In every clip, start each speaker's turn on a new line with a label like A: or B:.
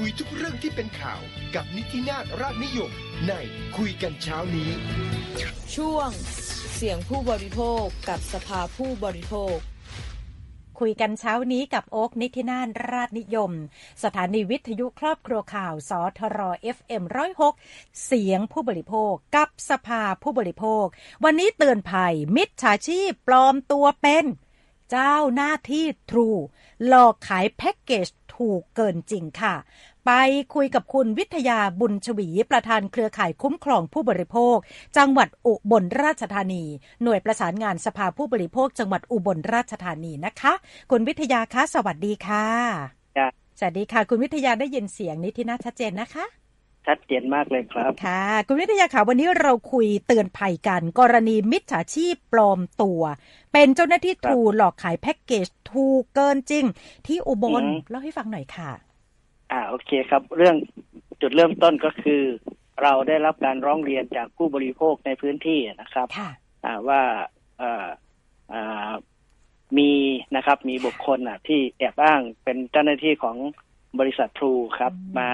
A: คุยทุกเรื่องที่เป็นข่าวกับนิตินาถราชนิยมในคุยกันเช้านี้
B: ช่วงเสียงผู้บริโภคกับสภาผู้บริโภค
C: คุยกันเช้านี้กับโอ๊กนิตินานราชนิยม สถานีวิทยุครอบครัวข่าวสทร FM 106 เสียงผู้บริโภคกับสภาผู้บริโภค วันนี้เตือนภัยมิจฉาชีพปลอมตัวเป็น เจ้าหน้าที่ทรูหลอกขายแพ็กเกจ ถูกเกินจริงค่ะ ไปคุยกับคุณวิทยาบุญชวี ประธานเครือข่ายคุ้มครองผู้บริโภค จังหวัดอุบลราชธานี หน่วยประสานงานสภาผู้บริโภค จังหวัดอุบลราชธานีนะคะ คุณวิทยาคะสวัสดีค่ะ
D: จ้ะ
C: สวัสดีค่ะ คุณวิทยาได้ยินเสียงนิตินาชัดเจนนะคะ
D: ชัดเจนมากเลยครับ
C: ค่ะ คุณวิทยาค่ะวันนี้เราคุยเตือนภัยกัน กรณีมิจฉาชีพปลอมตัว เป็นเจ้าหน้าที่
D: ครับ
C: ทรูหลอกขายแพ็กเกจถูกเกินจริง ที่อุบล
D: อืม
C: เล่าให้ฟังหน่อยค่ะ
D: อ่าโอเคครับ เรื่องจุดเริ่มต้นก็คือ เราได้รับการร้องเรียนจากผู้บริโภคในพื้นที่นะครับ
C: ค่ะ
D: อ่าว่าเอ่ออ่ามีนะครับ มีบุคคลอะ ที่แอบอ้างเป็นเจ้าหน้าที่ของบริษัททรูครับ
C: อืม
D: มา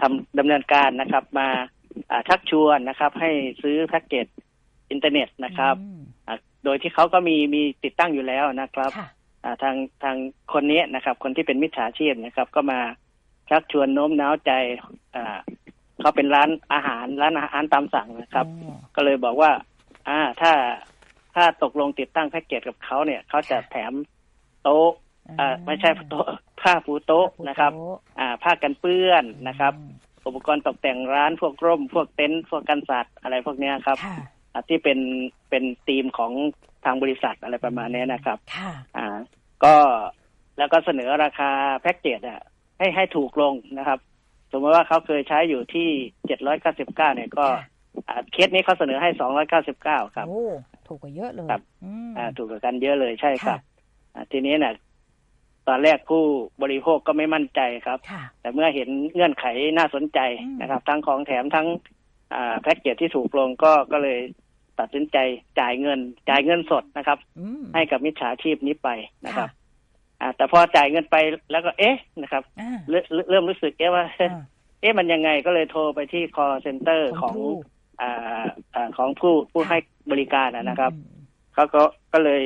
D: ทำดำเนินการนะครับมาอ่าชักชวนนะครับ ให้ซื้อแพ็กเกจอินเทอร์เน็ตนะครับ
C: อืม
D: อ่าโดยที่เขาก็มีมีติดตั้งอยู่แล้วนะครับ
C: ค่ะ
D: อ่าทางทางคนนี้นะครับ คนที่เป็นมิจฉาชีพนะครับ ก็มาชักชวนโน้มน้าวใจอ่าเขาเป็นร้านอาหารร้านอาหารตามสั่งนะครับ
C: อ๋อ
D: ก็เลยบอกว่า อ่าถ้าถ้าตกลงติดตั้งแพ็กเกจกับเขาเนี่ยเขาจะแถมโต๊ะอ่า ไม่ใช่โต๊ะผ้าปูโต๊ะนะครับ
C: โต๊
D: อ่า ผ้ากันเปื้อนนะครับ
C: อืม
D: อุปกรณ์ตกแต่งร้านพวกร่ม พวกเต็นท์พวกกันสัตว์อะไรพวกเนี้ยครับ
C: ค่ะ
D: อ่าที่เป็นเป็นธีมของทางบริษัทอะไรประมาณเนี้ยนะครับ
C: ค่ะ
D: อ่า ก็แล้วก็เสนอราคาแพ็กเกจอะให้ให้ถูกลงนะครับ สมมติว่าเขาเคยใช้อยู่ที่เจ็ดร้อยเก้าสิบเก้าเนี่ยก็
C: ค่ะ
D: อ่าเคสนี้เขาเสนอให้สองร้อยเก้าสิบเก้าครับ
C: โอ้ถูกกว่าเยอะเลย
D: ครับ
C: อืม
D: อ่า ถูกกว่ากันเยอะเลยใช่ครับ
C: ค่ะ
D: อ่าทีนี้เนี่ย ตอนแรกผู้บริโภคก็ไม่มั่นใจครับ
C: ค่ะ
D: แต่เมื่อเห็นเงื่อนไขน่าสนใจ
C: อืม
D: นะครับ ทั้งของแถมทั้งอ่าแพ็กเกจที่ถูกลงก็ก็เลยตัดสินใจจ่ายเงิน จ่ายเงินสดนะครับ
C: อืม
D: ให้กับมิจฉาชีพนี้ไปนะครับ
C: ค่ะ
D: อ่าแต่พอจ่ายเงินไปแล้วก็เอ๊ะนะครับ
C: อ่า
D: เริ่มเริ่มรู้สึกเอ๊ะว่า
C: อ่า
D: เอ๊ะมันยังไงก็เลยโทรไปที่ call center
C: ข
D: ข
C: อ
D: องง
C: True
D: อ่าอ่าของผู้ผู้ให้บริการอะนะครับ
C: อืม
D: เขาก็ก็เลย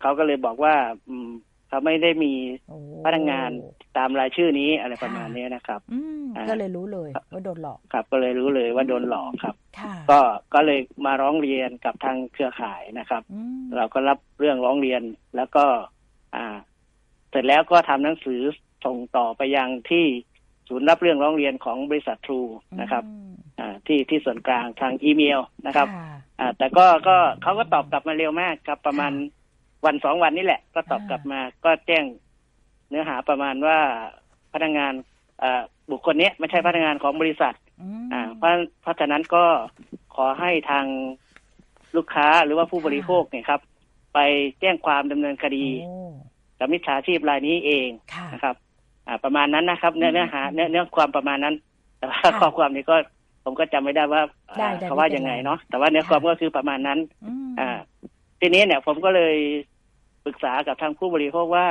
D: เขาก็เลยบอกว่าอืม เขาไม่ได้มี
C: โอ้
D: พนักงานตามรายชื่อนี้อะไรประมาณนี้นะครับ
C: อืม
D: อ่า
C: ก็เลยรู้เลยว่าโดนหลอก
D: ครับ ก็เลยรู้เลยว่าโดนหลอกครับ
C: ค่ะ
D: ก็ก็เลยมาร้องเรียนกับทางเครือข่ายนะครับ
C: อืม
D: เราก็รับเรื่องร้องเรียนแล้วก็ อ่า เสร็จแล้วก็ทำหนังสือส่งต่อไปยังที่ศูนย์รับเรื่องร้องเรียนของบริษัททรูนะครับ
C: อืม
D: อ่าที่ที่ส่วนกลางทางอีเมลนะครับ
C: ค่ะ
D: อ่าแต่ก็ก็เขาก็ตอบกลับมาเร็วมากครับประมาณ วันสองวันนี้แหละ ก็ตอบกลับมาก็แจ้งเนื้อหาประมาณว่าพนักงานอ่าบุคคลเนี้ยไม่ใช่พนักงานของบริษัท
C: อืม
D: อ่าเพราะเพราะฉะนั้นก็ขอให้ทางลูกค้าหรือว่าผู้บริโภคเนี่ยครับ ไปแจ้งความดำเนินคดี
C: โอ้
D: กับมิจฉาชีพรายนี้เอง
C: ค่ะ
D: นะครับ อ่า ประมาณนั้นนะครับ เนื้อเนื้อหาเนื้อเนื้อความประมาณนั้น แต่ว่า
C: ค่ะ
D: ข้อความนี้ก็ผมก็จำไม่ได้ว่า
C: ได้
D: อ่า
C: ได้
D: เขาว่า
C: ไม่เป็น
D: ยังไง
C: ไร
D: เนาะแต่ว่าเนื้อ
C: ค่ะ
D: ความก็คือประมาณนั้น
C: อืม
D: อ่า ทีนี้เนี่ยผมก็เลย ปรึกษากับทางผู้บริโภคว่า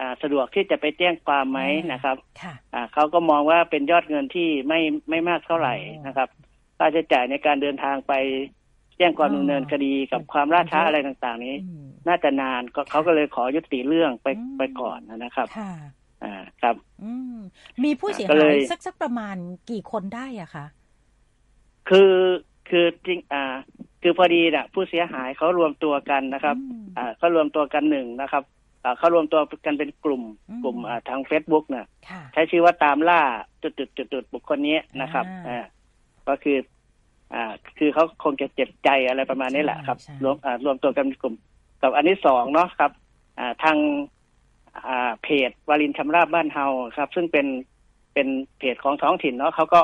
D: อ่าสะดวกที่จะไปแจ้งความไหมนะครับ
C: ค่ะ
D: อ่าเขาก็มองว่าเป็นยอดเงินที่ไม่ไม่มากเท่าไหร่
C: อ๋อ
D: นะครับค่าใช้จ่ายในการเดินทางไปแจ้งความ
C: อ๋อ
D: ดำเนินคดีกับความล่าช้า
C: เยอะ
D: อะไรต่างๆ นี้
C: อืม
D: น่าจะนานก็เขาก็เลยขอยุติเรื่องไป
C: อืม
D: ไปก่อนนะครับ
C: ค่ะ
D: อ่าครับ
C: อืมมีผู้เสีย
D: ก็
C: หา
D: เลยย
C: สักสักประมาณกี่คนได้อะคะ
D: คือ คือจริงอ่าคือพอดีน่ะผู้เสียหายเขารวมตัวกันนะครับ
C: อืม
D: อ่าเขารวมตัวกันหนึ่งนะครับอ่าเขารวมตัวกันเป็นกลุ่ม
C: อืม
D: กลุ่มอ่าทางเฟซบุ๊กน่ะ
C: ค่ะ
D: ใช้ชื่อว่าตามล่าจุดจุดจุดจุดๆๆบุคคลนี้นะครับ
C: อ่า
D: อ่าก็คืออ่าคือเขาคงจะเจ็บใจอะไรประมาณนี้แหละครับ
C: ใช่
D: รวมอ่ารวมตัวกันเป็นกลุ่ม กับอันที่สองเนาะครับ อ่าทางอ่าเพจวารินชำราบบ้านเฮาครับ ซึ่งเป็นเป็นเพจของท้องถิ่นเนาะเขาก็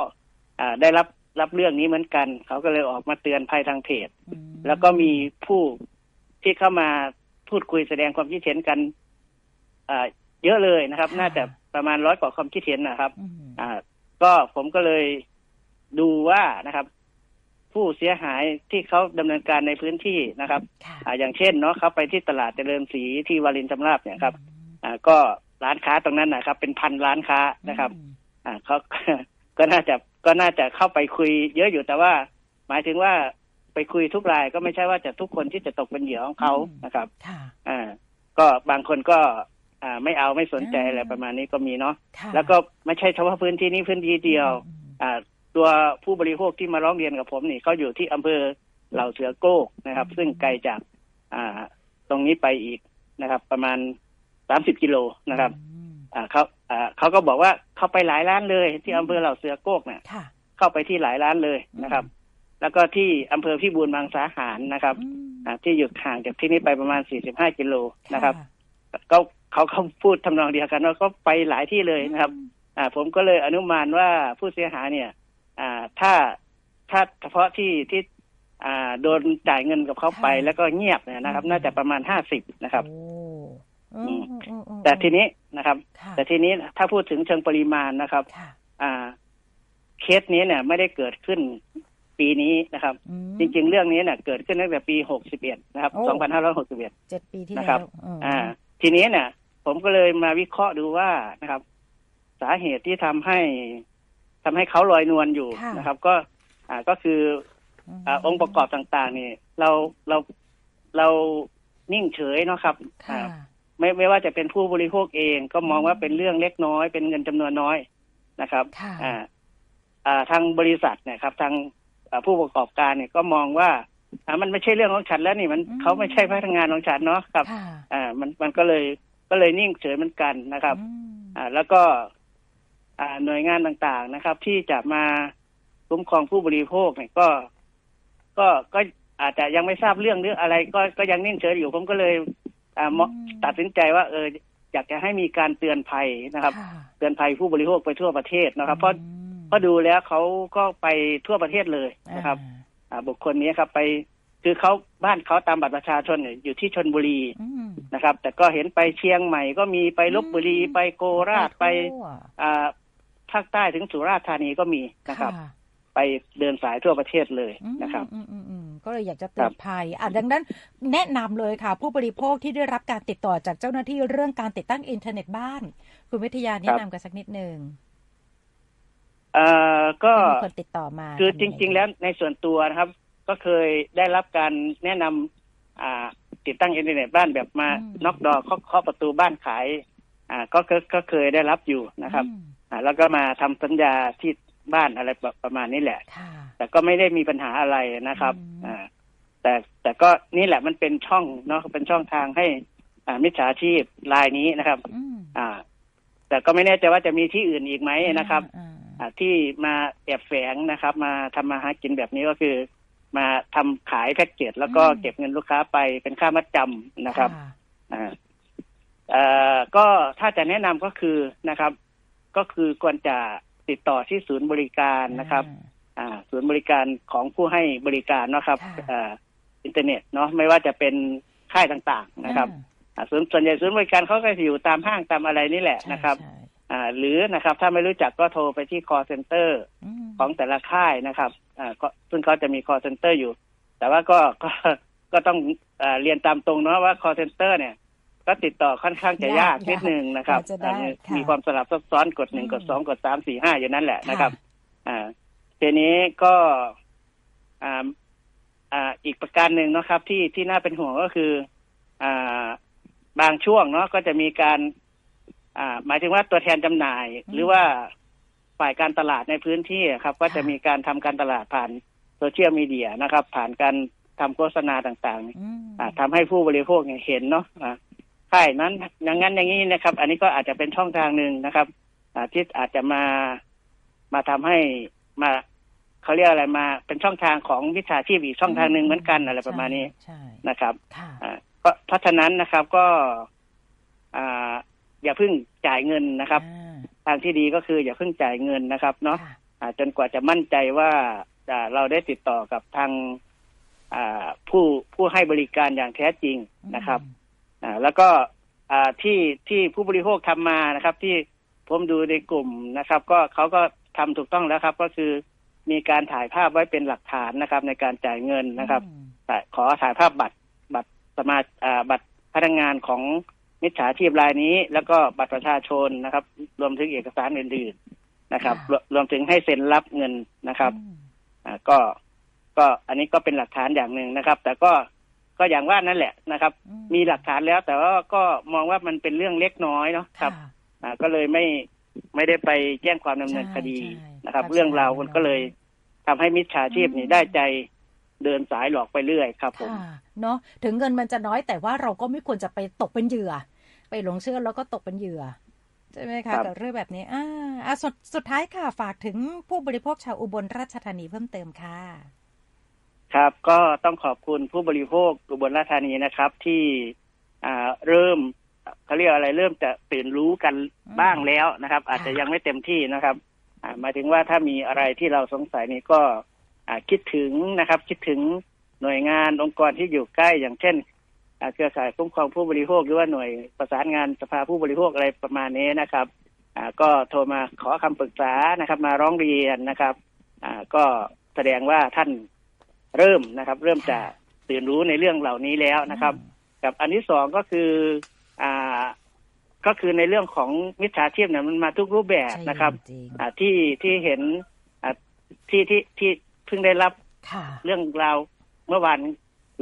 D: อ่าได้รับ รับเรื่องนี้เหมือนกัน เขาก็เลยออกมาเตือนภัยทางเพจ
C: อืม
D: แล้วก็มีผู้ที่เข้ามาพูดคุยแสดงความคิดเห็นกันอ่าเยอะเลยนะครับ น่าจะประมาณร้อยกว่าความคิดเห็นนะครับ
C: อืม
D: อ่า ก็ผมก็เลยดูว่านะครับ ผู้เสียหายที่เขาดำเนินการในพื้นที่นะครับ
C: ค่ะ
D: อ่า อย่างเช่นเนาะเขาไปที่ตลาดเจริญศรีที่วารินชำราบเนี่ยครับ
C: อืม
D: อ่า ก็ร้านค้าตรงนั้นนะครับ เป็นพันร้านค้านะครับ
C: อืม
D: อ่าเขาก็น่าจะ ก็น่าจะเข้าไปคุยเยอะอยู่แต่ว่า หมายถึงว่าไปคุยทุกรายก็ไม่ใช่ว่าจะทุกคนที่จะตกเป็นเหยื่อของเขานะครับ
C: ค่ะ
D: อ่าก็บางคนก็อ่าไม่เอาไม่สนใจ
C: อ่า
D: อะไรประมาณนี้ก็มีเนาะ
C: ค่ะ
D: แล้วก็ไม่ใช่เฉพาะพื้นที่นี้พื้นที่เดียว
C: อืม
D: อ่า ตัวผู้บริโภคที่มาร้องเรียนกับผมนี่เขาอยู่ที่อำเภอเหล่าเสือโก้นะครับ ซึ่งไกลจากอ่าตรงนี้ไปอีกนะครับ ประมาณสามสิบกิโลนะครับ
C: อืม
D: อ่าเขาอ่าเขาก็บอกว่า เขาไปหลายร้านเลย ที่อำเภอเหล่าเสือโก้เนี่ย
C: ค่ะ
D: เข้าไปที่หลายร้านเลยนะครับ แล้วก็ที่อำเภอพิบูลมังสาหารนะครับ
C: อืม
D: อ่าที่อยู่ห่างจากที่นี้ไปประมาณ 45 กิโลนะครับ ก็เขาเขาพูดทำนองเดียวกันว่าก็ไปหลายที่เลยนะครับ อ่า ผมก็เลยอนุมานว่าผู้เสียหายเนี่ย อ่า ถ้าถ้าเฉพาะที่ที่ อ่า โดนจ่ายเงินกับเขาไป
C: ค่ะ
D: แล้วก็เงียบเนี่ยนะครับ
C: อืม
D: น่าจะประมาณ50นะครับ แต่ทีนี้นะครับ
C: ค่ะ
D: แต่ทีนี้ถ้าพูดถึงเชิงปริมาณนะครับ
C: ค่ะ
D: อ่า เคสนี้เนี่ย ไม่ได้เกิดขึ้นปีนี้นะครับ
C: อืม
D: จริง ๆ เรื่องนี้เนี่ยเกิดขึ้นตั้งแต่ปี61นะครับ
C: โอ้
D: 2561
C: เจ็ดปีที่
D: นะ
C: แล้
D: ครับ
C: วอืม
D: อ่า ทีนี้เนี่ย ผมก็เลยมาวิเคราะห์ดูว่านะครับ สาเหตุที่ทำให้ทำให้เขาลอยนวลอยู่นะครับ ก็ อ่าก็คือ
C: ม
D: อ่า องค์ประกอบต่าง ๆ นี่ เราเราเรานิ่งเฉยเนาะครับ
C: ค่ะ
D: อ่า ไม่ไม่ว่าจะเป็นผู้บริโภคเองก็มองว่าเป็นเรื่องเล็กน้อย เป็นเงินจำนวนน้อยนะครับ
C: ค่ะ
D: อ่าอ่าทางบริษัทเนี่ยครับ ทางอ่าผู้ประกอบการเนี่ยก็มองว่าอ่ามันไม่ใช่เรื่องของฉันแล้วนี่มัน
C: อืม
D: เขาไม่ใช่พนักงานของฉันเนาะครับ
C: ค่ะ
D: อ่า มันมันก็เลยก็เลยนิ่งเฉยเหมือนกันนะครับ
C: อืม
D: อ่า แล้วก็ อ่าหน่วยงานต่างๆนะครับ ที่จะมาคุ้มครองผู้บริโภคเนี่ยก็ ก็ก็อาจจะยังไม่ทราบเรื่องหรืออะไร ก็ก็ยังนิ่งเฉยอยู่ผมก็เลยอ่าเหมาะ ตัดสินใจว่าเอออยากจะให้มีการเตือนภัยนะครับ
C: ค่ะ
D: เตือนภัยผู้บริโภคไปทั่วประเทศนะครับ เพราะ
C: อืม
D: เพราะดูแล้วเขาก็ไปทั่วประเทศเลยนะครับ
C: อ่า
D: อ่าบุคคลนี้ครับไปคือเขาบ้านเขาตามบัตรประชาชนเนี่ยอยู่ที่ชนบุรี
C: อืม
D: นะครับ แต่ก็เห็นไปเชียงใหม่ก็มีไปลบบุรี
C: อืม
D: ไปโคราชไป
C: ทั่ว
D: อ่าภาคใต้ถึงสุราษฎร์ธานีก็มีนะครับ
C: ค่ะ
D: ไปเดินสายทั่วประเทศเลย
C: อืม
D: นะครับ
C: อืมอืมอืม ก็เลยอยากจะเตื
D: ครั
C: อน
D: บ
C: ภัยอะดังนั้นแนะนำเลยค่ะ ผู้บริโภคที่ได้รับการติดต่อจากเจ้าหน้าที่เรื่องการติดตั้งอินเทอร์เน็ตบ้าน คุณวิทยาแนะนำกันสักนิดหนึ่ง
D: เอ่อก็
C: ที่มีคนติดต่อมา
D: คือ
C: ทำ
D: จ
C: ยังไง
D: ริง ๆ แล้วในส่วนตัวนะครับ ก็เคยได้รับการแนะนำอ่าติดตั้งอินเทอร์เน็ตบ้านแบบมาน็อกดอเคาะเคาะประตูบ้านขาย อ่าก็ก็ก็เคยได้รับอยู่นะครับ
C: อืม
D: อ่า แล้วก็มาทำสัญญาที่บ้านอะไรประประมาณนี้แหละ
C: ค่ะ
D: แต่ก็ไม่ได้มีปัญหาอะไรนะครับ
C: อืม
D: อ่าแต่แต่ก็นี่แหละมันเป็นช่องเนาะเป็นช่องทางให้ อ่ามิจฉาชีพรายนี้นะครับ
C: อืม
D: อ่า แต่ก็ไม่แน่ใจว่าจะมีที่อื่นอีกไหมนะครับ
C: อ่า
D: อ่าที่มาแอบแฝงนะครับ มาทำมาหากินแบบนี้ก็คือ มาทำขายแพ็กเกจแล้วก็เก็บเงินลูกค้าไปเป็นค่ามัดจำนะครับ
C: ค่ะ
D: อ่าเอ่อก็ถ้าจะแนะนำก็คือนะครับ ก็คือควรจะติดต่อที่ศูนย์บริการนะครับอ่า ศูนย์บริการของผู้ให้บริการเนาะครับ
C: ค่ะ
D: อ่าอินเทอร์เน็ตเนาะไม่ว่าจะเป็นค่ายต่างๆนะครับอ่าศูนย์ส่วนใหญ่ศูนย์บริการเขาก็จะอยู่ตามห้างตามอะไรนี่แหละ
C: ใช่
D: นะครับ
C: ใช่
D: อ่าหรือนะครับถ้าไม่รู้จักก็โทรไปที่ call center
C: ม
D: ของแต่ละค่ายนะครับอ่าก็ซึ่งเขาจะมี call center อยู่ แต่ว่าก็ก็ก็ต้องอ่าเรียนตามตรงเนาะว่า call center เนี่ย ก็ติดต่อค่อนข้างจะยากนิดนึงนะครับ
C: กว่าจะได้
D: อ่ามี
C: ค่ะ
D: มีความสลับซับซ้อนกดหนึ่ง
C: อืม
D: กดสองกดสามสี่ห้าอยู่นั่นแหละ
C: ค่ะ
D: นะครับอ่า ทีนี้ก็อ่าอ่าอีกประการหนึ่งเนาะครับ ที่ที่น่าเป็นห่วงก็คือ อ่าบางช่วงเนาะก็จะมีการ อ่า หมายถึงว่าตัวแทนจำหน่าย หรือว่าฝ่ายการตลาดในพื้นที่อะครับ ก็จะมีการทำการตลาดผ่านโซเชียลมีเดียนะครับ ผ่านการทำโฆษณาต่างๆ
C: อืม
D: อ่าทำให้ผู้บริโภคเนี่ยเห็นเนาะอ่าค่ายนั้นอย่างนั้นอย่างนี้นะครับ อันนี้ก็อาจจะเป็นช่องทางหนึ่งนะครับ อ่าที่อาจจะมามาทำให้มา เขาเรียกอะไรมาเป็นช่องทางของวิชาชีพอีกช่องทางหนึ่งเหมือนกันอะไรประมาณนี้
C: ใช่
D: นะครับ
C: ค่ะ
D: อ่าก็เพราะฉะนั้นนะครับก็อ่าอย่าเพิ่งจ่ายเงินนะครับ
C: อ่า
D: ทางที่ดีก็คืออย่าเพิ่งจ่ายเงินนะครับ เนาะ
C: ค่ะ
D: อ่าจนกว่าจะมั่นใจว่าอ่าเราได้ติดต่อกับทางอ่าผู้ผู้ให้บริการอย่างแท้จริงนะครับอ่าแล้วก็อ่าที่ที่ผู้บริโภคทำมานะครับ ที่ผมดูในกลุ่มนะครับ ก็เขาก็ทำถูกต้องแล้วครับ ก็คือ มีการถ่ายภาพไว้เป็นหลักฐานนะครับ ในการจ่ายเงินนะครับ
C: อืม
D: แต่ขอถ่ายภาพบัตรบัตรสมาอ่าบัตรพนักงานของมิจฉาชีพรายนี้ แล้วก็บัตรประชาชนนะครับ รวมถึงเอกสารอื่นๆนะครับ
C: ค่ะ
D: รวรวมถึงให้เซ็นรับเงินนะครับ
C: อืม
D: อ่าก็ก็อันนี้ก็เป็นหลักฐานอย่างหนึ่งนะครับ แต่ก็ก็อย่างว่านั่นแหละนะครับ
C: อื
D: มีหลักฐานแล้วแต่ว่าก็มองว่ามันเป็นเรื่องเล็กน้อยเนาะครับะอ่าก็เลยไม่ ไม่ได้ไปแจ้งความดำเนินคดี
C: ใช่ใช่
D: นะครับ
C: ครับ
D: เรื่องราว
C: ใช่
D: มันก็เลยทำให้มิจฉาชีพนี่ได้ใจเดินสายหลอกไปเรื่อยครับผม
C: ค่ะเนาะถึงเงินมันจะน้อยแต่ว่าเราก็ไม่ควรจะไปตกเป็นเหยื่อ ไปหลงเชื่อแล้วก็ตกเป็นเหยื่อใช่ไหม
D: ครั
C: คะ
D: บ
C: กับเรื่องแบบนี้อ่าอะสุดสุดท้ายค่ะฝากถึงผู้บริโภคชาวอุบลราชธานีเพิ่มเติมค่ะ
D: ครับก็ต้องขอบคุณผู้บริโภคอุบลราชธานีนะครับ ที่อ่าเริ่ม เขาเรียกอะไรเริ่มจะตื่นรู้กัน
C: อืม
D: บ้างแล้วนะครับ อาจจะยังไม่เต็มที่นะครับอ่าหมายถึงว่าถ้ามีอะไรที่เราสงสัยนี่ก็อ่าคิดถึงนะครับ คิดถึงหน่วยงานองค์กรที่อยู่ใกล้อย่างเช่นอ่าเครือข่ายคุ้มครองผู้บริโภคหรือว่าหน่วยประสานงานสภาผู้บริโภคอะไรประมาณนี้นะครับอ่าก็โทรมาขอคำปรึกษานะครับ มาร้องเรียนนะครับอ่าก็แสดงว่าท่านเริ่มนะครับ เริ่มจะตื่นรู้ในเรื่องเหล่านี้แล้วนะครับ กับอันที่สองก็คือ อ่าก็คือในเรื่องของมิจฉาชีพเนี่ยมันมาทุกรูปแบบ
C: ใช่
D: นะครับ
C: จริง
D: อ่าที่ที่เห็นอ่าที่ที่ที่เพิ่งได้รับ
C: ค่ะ
D: เรื่องราวเมื่อวาน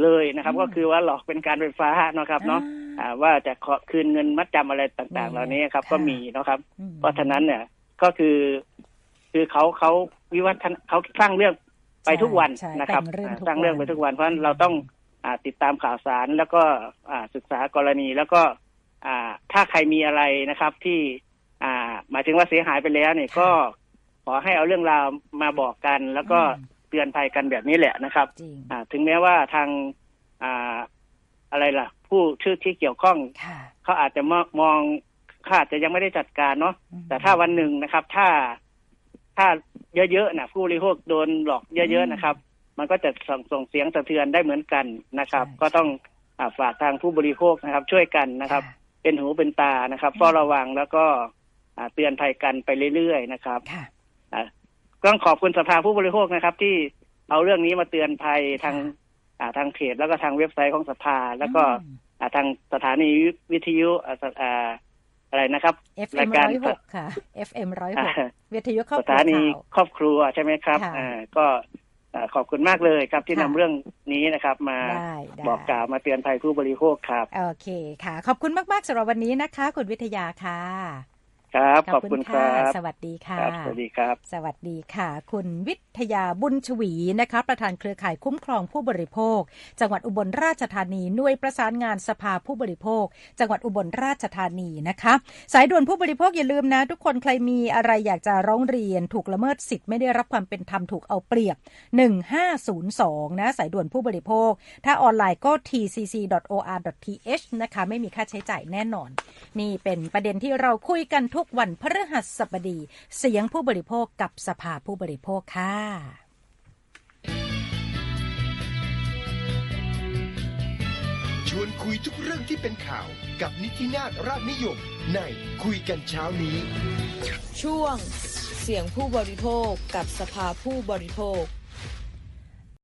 D: เลยนะครับ
C: อืม
D: ก็คือว่าหลอกเป็นการไฟฟ้านะครับเนาะ
C: อ่า
D: อ่าว่าจะขอคืนเงินมัดจำอะไรต่าง ๆ เหล่านี้ครับ
C: ค่ะ
D: ก็มีนะครับ
C: อืม
D: เพราะฉะนั้นเนี่ยก็คือ คือเขาเขาวิวัฒนเขาสร้างเรื่องไปทุกวัน
C: ใช่
D: นะครับ
C: แต่งเรื่อง
D: อ่า
C: ทุก
D: สร้างเรื่อง
C: วัน
D: ไปทุกวันเพราะฉะนั้นเราต้องอ่า ติดตามข่าวสารแล้วก็อ่าศึกษากรณีแล้วก็อ่าถ้าใครมีอะไรนะครับที่อ่าหมายถึงว่าเสียหายไปแล้วเนี่ยก็ขอให้เอาเรื่องราวมาบอกกัน แล้วก็
C: อืม
D: เตือนภัยกันแบบนี้แหละนะครับ
C: จริง
D: อ่าถึงแม้ว่าทางอ่าอะไรล่ะ ผู้ชื่อที่เกี่ยวข้อง
C: ค่ะ
D: เขาอาจจะมองมองเขาอาจจะยังไม่ได้จัดการเนาะ
C: อืม
D: แต่ถ้าวันหนึ่งนะครับ ถ้าถ้าเยอะๆนะผู้บริโภคโดนหลอกเยอะ ๆ นะครับ มันก็จะส่งส่งเสียงสะเทือนได้เหมือนกันนะครับ
C: ใช่
D: ก็ต้องอาฝากทางผู้บริโภคนะครับ ช่วยกันนะครับ
C: ค่ะ
D: เป็นหูเป็นตานะครับ
C: อืม
D: เฝ้าระวังแล้วก็อ่าเตือนภัยกันไปเรื่อยๆนะครับ
C: ค่ะ
D: อ่าต้องขอบคุณสภาผู้บริโภคนะครับ ที่เอาเรื่องนี้มาเตือนภัยทาง
C: ค่ะ
D: อ่าทางเพจแล้วก็ทางเว็บไซต์ของสภา แล้วก็
C: อืม
D: อ่าทางสถานีวิทยุอ่าสอ่าอะไรนะครับ
C: FM
D: รายการ
C: ร้อยหกค่ะ FM ร้อยห
D: อ่าก
C: วิทยุครอบ
D: ส
C: ครัว
D: ถานี
C: ข่าว
D: ครอบครัวใช่ไหมครับ
C: ค่ะ
D: อ่าก็อ่า ขอบคุณมากเลยครับที่
C: ค่ะ
D: นำเรื่องนี้นะครับ มา
C: ได้ได้
D: บอกกล่าวมาเตือนภัยผู้บริโภคครับ
C: โอเคค่ะ ขอบคุณมาก ๆสำหรับวันนี้นะคะ คุณวิทยาค่ะ
D: ครับ ขอบคุณครับ
C: สวัสดีค่ะ
D: ครับสวัสดีครับ
C: สวัสดีค่ะ คุณวิทยาบุญชวีนะคะ ประธานเครือข่ายคุ้มครองผู้บริโภค จังหวัดอุบลราชธานี หน่วยประสานงานสภาผู้บริโภค จังหวัดอุบลราชธานีนะคะ สายด่วนผู้บริโภคอย่าลืมนะ ทุกคนใครมีอะไรอยากจะร้องเรียน ถูกละเมิดสิทธิ์ไม่ได้รับความเป็นธรรมถูกเอาเปรียบ 1502 นะ สายด่วนผู้บริโภค ถ้าออนไลน์ก็ tcc.or.th นะคะ ไม่มีค่าใช้จ่ายแน่นอน นี่เป็นประเด็นที่เราคุยกันทุกวันพฤหัสบดี เสียงผู้บริโภคกับสภาผู้บริโภคค่ะ
A: ชวนคุยทุกเรื่องที่เป็นข่าวกับนิตินาฏราชนิยมในคุยกันเช้านี้
B: ช่วงเสียงผู้บริโภคกับสภาผู้บริโภค